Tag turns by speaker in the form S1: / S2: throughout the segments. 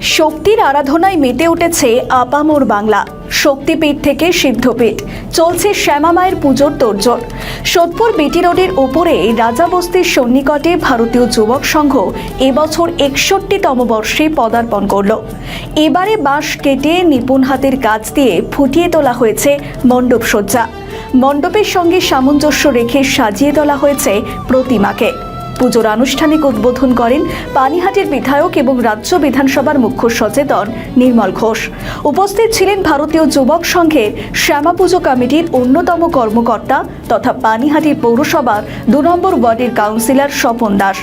S1: শক্তির আরাধনায় মেতে উঠেছে আপামোর বাংলা। শক্তিপীঠ থেকে সিদ্ধপীঠ। চলছে শ্যামামায়ের পুজোর তোড়জোড়। সোদপুর বিটি রোডের উপরে রাজাবস্তির সন্নিকটে ভারতীয় যুবক সংঘ এবছর একষট্টিতম বর্ষে পদার্পণ করল। এবারে বাঁশ কেটে নিপুণ হাতের কাজ দিয়ে ফুটিয়ে তোলা হয়েছে মণ্ডপসজ্জা। মণ্ডপের সঙ্গে সামঞ্জস্য রেখে সাজিয়ে তোলা হয়েছে প্রতিমাকে। পুজোর আনুষ্ঠানিক উদ্বোধন করেন পানিহাটির বিধায়ক এবং রাজ্য বিধানসভার মুখ্য সচেতন নির্মল ঘোষ। উপস্থিত ছিলেন ভারতীয় যুবক সংঘের শ্যামা পুজো কমিটির অন্যতম কর্মকর্তা তথা পানিহাটি পৌরসভার দু নম্বর ওয়ার্ডের কাউন্সিলর স্বপন দাস।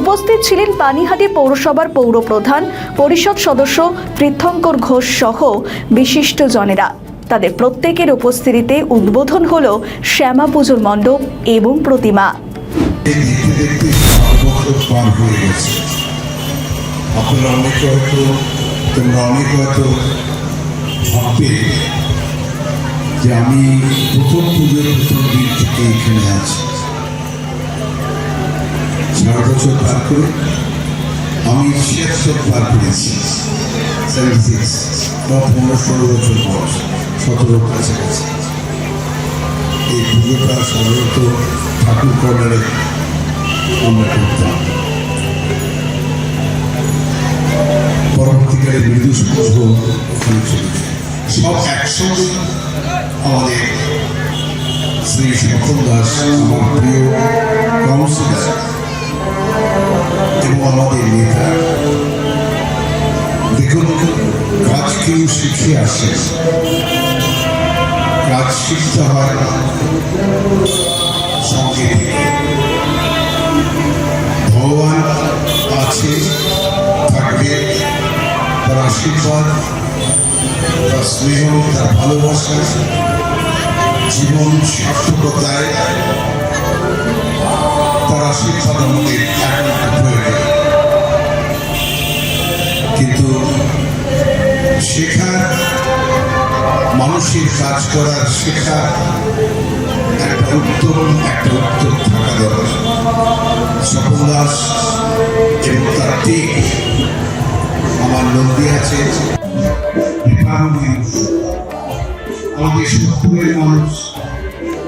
S1: উপস্থিত ছিলেন পানিহাটি পৌরসভার পৌরপ্রধান পরিষদ সদস্য তীর্থঙ্কর ঘোষ সহ বিশিষ্ট জনেরা তাদের প্রত্যেকের উপস্থিতিতে উদ্বোধন হল শ্যামা পুজোর মণ্ডপ এবং প্রতিমা।
S2: দেখতে দেখতে বছর পার হয়ে গেছে আপনারা অনেকে হয়তো তোমরা অনেকে হয়তো ভাববে যে আমি প্রথম পুজোর প্রথম দিন থেকে এখানে আছি চার বছর পার করে আমি ছিয়াত্তর পার করেছি সেভেন্টি সিক্স বা পনেরো ষোলো বছর বয়স সতেরোর কাছাকাছি এই পুজোটা সাধারণত ঠাকুর কর্নারে পরবর্তীকালে মৃদু পুজো ওখানে চলেছে সব একসঙ্গে আমাদের শ্রী সফল দাস, আমার প্রিয় কাউন্সিলার এবং আমাদের নেতা। দেখুন কাজ কেউ শিখে আসে কাজ শিখতে হয় সঙ্গে থেকে। ভগবান আছে, থাকবে, তার আশীর্বাদ, তার স্নেহ, তার ভালোবাসা, জীবন সার্থকতায় তার আশীর্বাদ আমাদের কিন্তু শেখার, মানুষের কাজ করার শেখার একটা উত্তম, একটা উত্তর থাকা দরকার। স্বপন দাস এবং তার টিম আমার নন্দী আছে আমাদের সত্যের মানুষ,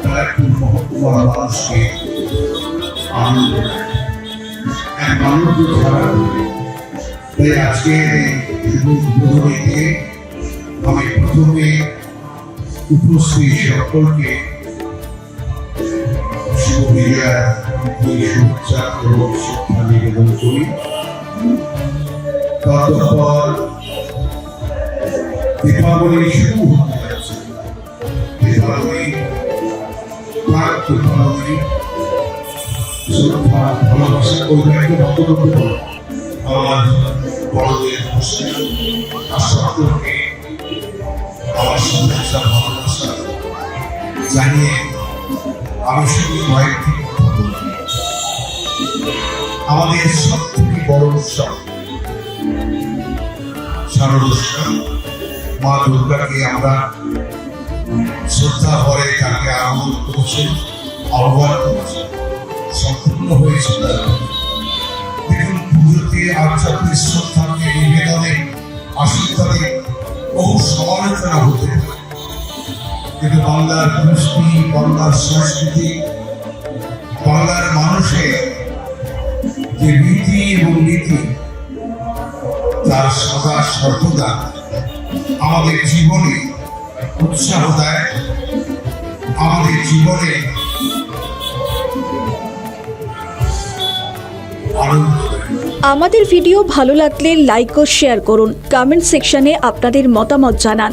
S2: তারা একটু মহকুমার মানুষকে আনন্দ। এক আনন্দ ছাড়া তাই আজকে আমি প্রথমে উপস্থিত সকলকে ততপর দীপাবলি শুরু হতে যাচ্ছে দীপাবলি প্রাক দীপাবলি। শ্রদ্ধা আমার বড়দের সকলকে ভালোবাসা জানিয়ে আমি শুধু কয়েকটি কথা বলব। আমাদের সব থেকে বড় উৎসব শারদোৎসব মা দুর্গাকে আমরা শ্রদ্ধা করে তাকে আহ্বান করেছে আহ্বান করেছে, সম্পূর্ণ হয়েছে দেখুন, পুজোতে আধ্যাত্মিক শ্রদ্ধাকে নিবেদনে, আশীর্বাদে বহু সমালোচনা হতে পারে। কিন্তু বাংলার কৃষ্টি বাংলার সংস্কৃতি, বাংলার মানুষের যে রীতি এবং নীতি, তার সদা সর্বদা আমাদের জীবনে উৎসাহ দেয়, আমাদের জীবনে
S1: আমাদের ভিডিও ভালো লাগলে লাইক ও শেয়ার করুন। কমেন্ট সেকশনে আপনাদের মতামত জানান।